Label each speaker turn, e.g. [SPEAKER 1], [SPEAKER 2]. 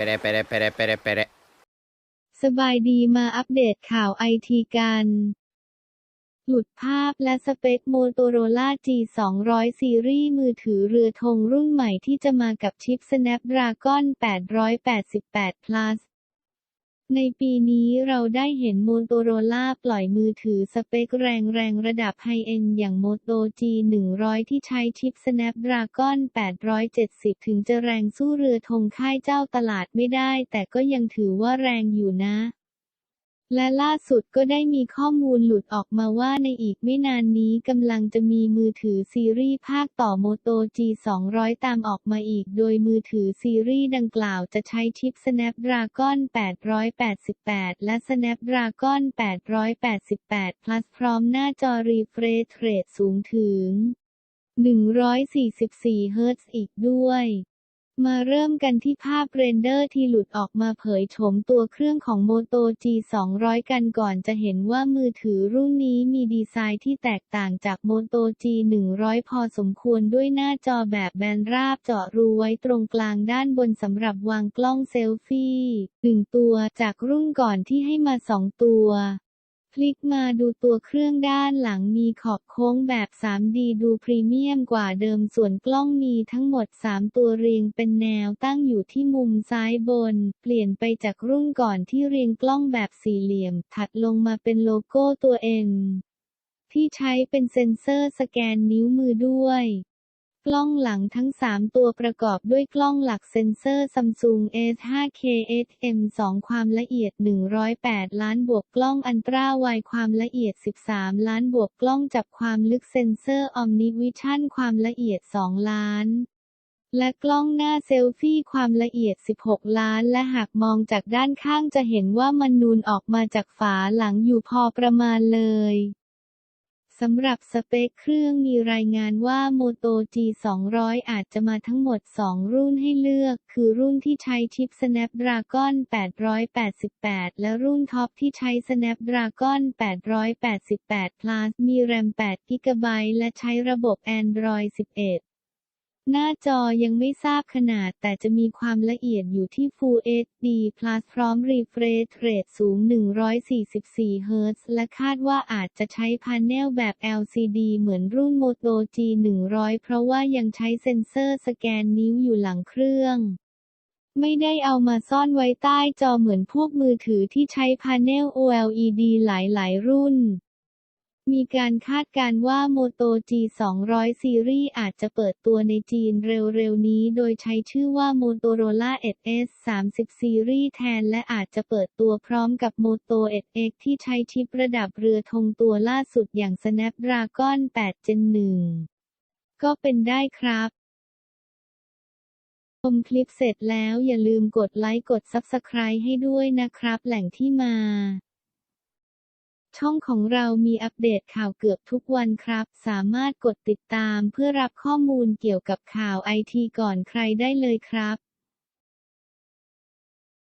[SPEAKER 1] ไปได้ไปได้ไปได้ไปได้
[SPEAKER 2] สบายดีมาอัปเดตข่าวไอทีกัน หลุดภาพและสเปค Motorola G200 ซีรีส์มือถือเรือธงรุ่นใหม่ที่จะมากับชิป Snapdragon 888 Plus ในปีนี้เราได้เห็นโมโตโรล่าปล่อยมือถือสเปคแรงๆระดับไฮเอ็นอย่างโมโต G100 ที่ใช้ชิป Snapdragon 870 ถึงจะแรงสู้เรือธงค่ายเจ้าตลาดไม่ได้ แต่ก็ยังถือว่าแรงอยู่นะ และล่าสุดก็ได้มีข้อมูลหลุดออกมาว่าในอีกไม่นานนี้กำลังจะมีมือถือซีรีส์ภาคต่อ Moto G200 ตามออกมาอีก โดยมือถือซีรีส์ดังกล่าวจะใช้ชิป Snapdragon 888 และ Snapdragon 888 Plus พร้อมหน้าจอ refresh rate สูงถึง 144 เฮิรตซ์อีกด้วย มาเริ่มกันที่ภาพเรนเดอร์ที่หลุดออกมาเผยโฉมตัวเครื่องของ Moto G200 กันก่อนจะเห็นว่ามือถือรุ่นนี้มีดีไซน์ที่แตกต่างจาก Moto G100 พอสมควรด้วยหน้าจอแบบแบนราบเจาะรูไว้ตรงกลางด้านบนสำหรับวางกล้องเซลฟี่หนึ่งตัวจากรุ่นก่อนที่ให้มาสองตัว พลิกมาดูตัวเครื่องด้านหลังมีขอบโค้งแบบ 3D ดูพรีเมียมกว่าเดิมส่วนกล้องมีทั้งหมด 3 ตัวเรียงเป็นแนวตั้งอยู่ที่มุมซ้ายบน เปลี่ยนไปจากรุ่นก่อนที่เรียงกล้องแบบสี่เหลี่ยม ถัดลงมาเป็นโลโก้ตัว N ที่ใช้เป็นเซ็นเซอร์สแกนนิ้วมือด้วย กล้องหลังทั้ง 3 ตัวประกอบด้วยกล้องหลักเซ็นเซอร์ Samsung S5K SM2 ความละเอียด 108 ล้านบวกกล้องอันตราไวความละเอียด 13 ล้านบวกกล้องจับความลึกเซ็นเซอร์ Omnivision ความละเอียด 2 ล้านและกล้องหน้าเซลฟี่ความละเอียด 16 ล้าน และหากมองจากด้านข้างจะเห็นว่ามันนูนออกมาจากฝาหลังอยู่พอประมาณเลย สำหรับสเปคเครื่องมีรายงานว่า Moto G200 อาจจะมาทั้งหมด 2 รุ่นให้เลือก คือรุ่นที่ใช้ชิป Snapdragon 888 และรุ่นท็อปที่ใช้ Snapdragon 888 Plus มี RAM 8 GB และใช้ระบบ Android 11 หน้าจอยังไม่ทราบขนาดแต่จะมีความละเอียดอยู่ที่ Full HD Plus พร้อม Refresh Rate สูง 144เฮิรตซ์และคาดว่าอาจจะใช้พาเนลแบบ LCD เหมือนรุ่น Moto G100 เพราะว่ายังใช้เซ็นเซอร์สแกนนิ้วอยู่หลังเครื่องไม่ได้เอามาซ่อนไว้ใต้จอเหมือนพวกมือถือที่ใช้พาเนล OLED หลาย ๆ รุ่น มีการคาดการ์ว่า Moto G200 ซีรีส์อาจจะเปิดตัวในจีนเร็วๆนี้ โดยใช้ชื่อว่า Motorola Edge S30 ซีรีส์แทน และอาจจะเปิดตัวพร้อมกับ Moto Edge X ที่ใช้ชิประดับเรือธงตัวล่าสุดอย่าง Snapdragon 8 Gen 1 ก็เป็นได้ครับชมคลิปเสร็จแล้วอย่าลืมกดไลค์กด Subscribe ให้ด้วยนะครับ แหล่งที่มา ช่องของเรามีอัปเดตข่าวเกือบทุกวันครับ สามารถกดติดตามเพื่อรับข้อมูลเกี่ยวกับข่าวไอทีก่อนใครได้เลยครับ